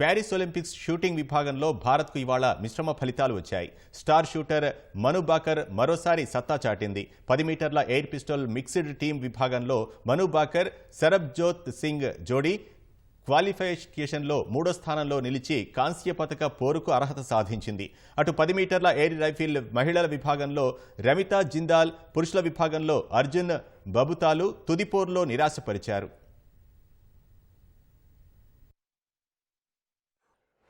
Paris Olympics shooting విభాగంలో భారత్కు ఇవాళ మిశ్రమ ఫలితాలు వచ్చాయి. స్టార్ షూటర్ మను బాకర్ మరోసారి సత్తా చాటింది. పది మీటర్ల ఎయిర్ పిస్టల్ మిక్స్డ్ టీం విభాగంలో మను బాకర్ సరబ్జోత్ సింగ్ జోడీ క్వాలిఫికేషన్లో మూడో స్థానంలో నిలిచి కాంస్య పథక పోరుకు అర్హత సాధించింది. అటు పది మీటర్ల ఎయిర్ రైఫిల్ మహిళల విభాగంలో రమితా జిందాల్ పురుషుల విభాగంలో అర్జున్ బబుతాలు తుదిపోరులో నిరాశపరిచారు.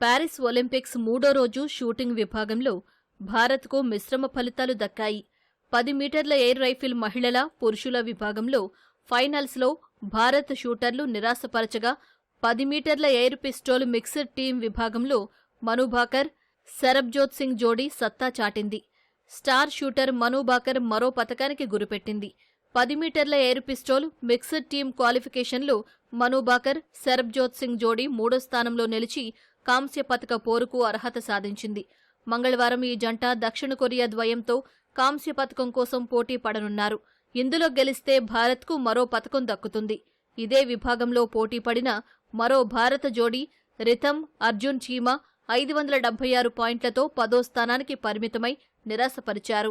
ప్యారిస్ ఒలింపిక్స్ మూడో రోజు షూటింగ్ విభాగంలో భారత్కు మిశ్రమ ఫలితాలు దక్కాయి. పది మీటర్ల ఎయిర్ రైఫిల్ మహిళల పురుషుల విభాగంలో ఫైనల్స్లో భారత్ షూటర్లు నిరాశపరచగా పది మీటర్ల ఎయిర్ పిస్టోల్ మిక్స్డ్ టీం విభాగంలో మనుభాకర్ సరబ్జోత్ సింగ్ జోడీ సత్తా చాటింది. స్టార్ షూటర్ మనుభాకర్ మరో పథకానికి గురిపెట్టింది. పది మీటర్ల ఎయిర్ పిస్టోల్ మిక్స్డ్ టీం క్వాలిఫికేషన్లో మనుబాకర్ సరబ్జోత్ సింగ్ జోడీ మూడో స్థానంలో నిలిచి కాంస్య పథక పోరుకు అర్హత సాధించింది. మంగళవారం ఈ జంట దక్షిణ కొరియా ద్వయంతో కాంస్య పథకం కోసం పోటీ పడనున్నారు. ఇందులో గెలిస్తే భారత్కు మరో పథకం దక్కుతుంది. ఇదే విభాగంలో పోటీ పడిన మరో భారత జోడీ రిథమ్ అర్జున్ చీమా ఐదు వందల డెబ్బై ఆరు పాయింట్లతో పదో స్థానానికి పరిమితమై నిరాశపరిచారు.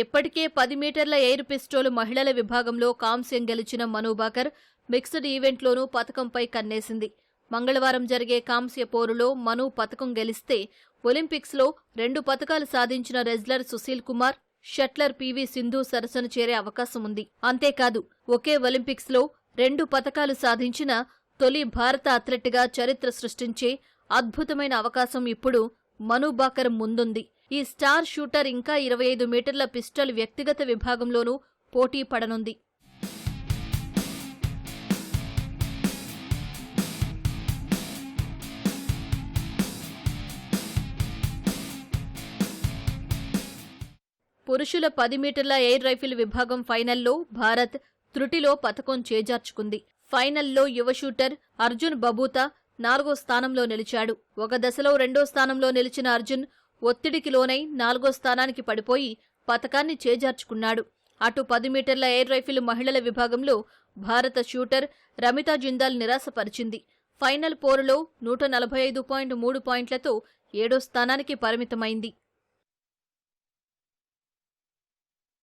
ఇప్పటికే పది మీటర్ల ఎయిర్ పిస్టోల్ మహిళల విభాగంలో కాంస్యం గెలిచిన మనుబాకర్ మిక్స్డ్ ఈవెంట్లోనూ పథకంపై కన్నేసింది. మంగళవారం జరిగే కాంస్య పోరులో మను పథకం గెలిస్తే ఒలింపిక్స్లో రెండు పథకాలు సాధించిన wrestler Sushil Kumar shuttler PV Sindhu సరసన చేరే అవకాశం ఉంది. అంతేకాదు ఒకే ఒలింపిక్స్లో రెండు పథకాలు సాధించిన తొలి భారత అథ్లెట్గా చరిత్ర సృష్టించే అద్భుతమైన అవకాశం ఇప్పుడు మనుబాకర్ ముందుంది. ఈ స్టార్ షూటర్ ఇంకా ఇరవై ఐదు మీటర్ల పిస్టల్ వ్యక్తిగత విభాగంలోనూ పోటీ పడనుంది. పురుషుల పది మీటర్ల ఎయిర్ రైఫిల్ విభాగం ఫైనల్లో భారత్ త్రుటిలో పథకం చేజార్చుకుంది. ఫైనల్లో యువ షూటర్ అర్జున్ బబూతా నాలుగో స్థానంలో నిలిచాడు. ఒక దశలో రెండో స్థానంలో నిలిచిన అర్జున్ ఒత్తిడికి లోనై నాలుగో స్థానానికి పడిపోయి పతకాన్ని చేజార్చుకున్నాడు. అటు పది మీటర్ల ఎయిర్ రైఫిల్ మహిళల విభాగంలో భారత షూటర్ రమితా జిందాల్ నిరాశపరిచింది. ఫైనల్ పోరులో నూట నలభై ఐదు పాయింట్ మూడు పాయింట్లతో ఏడో స్థానానికి పరిమితమైంది.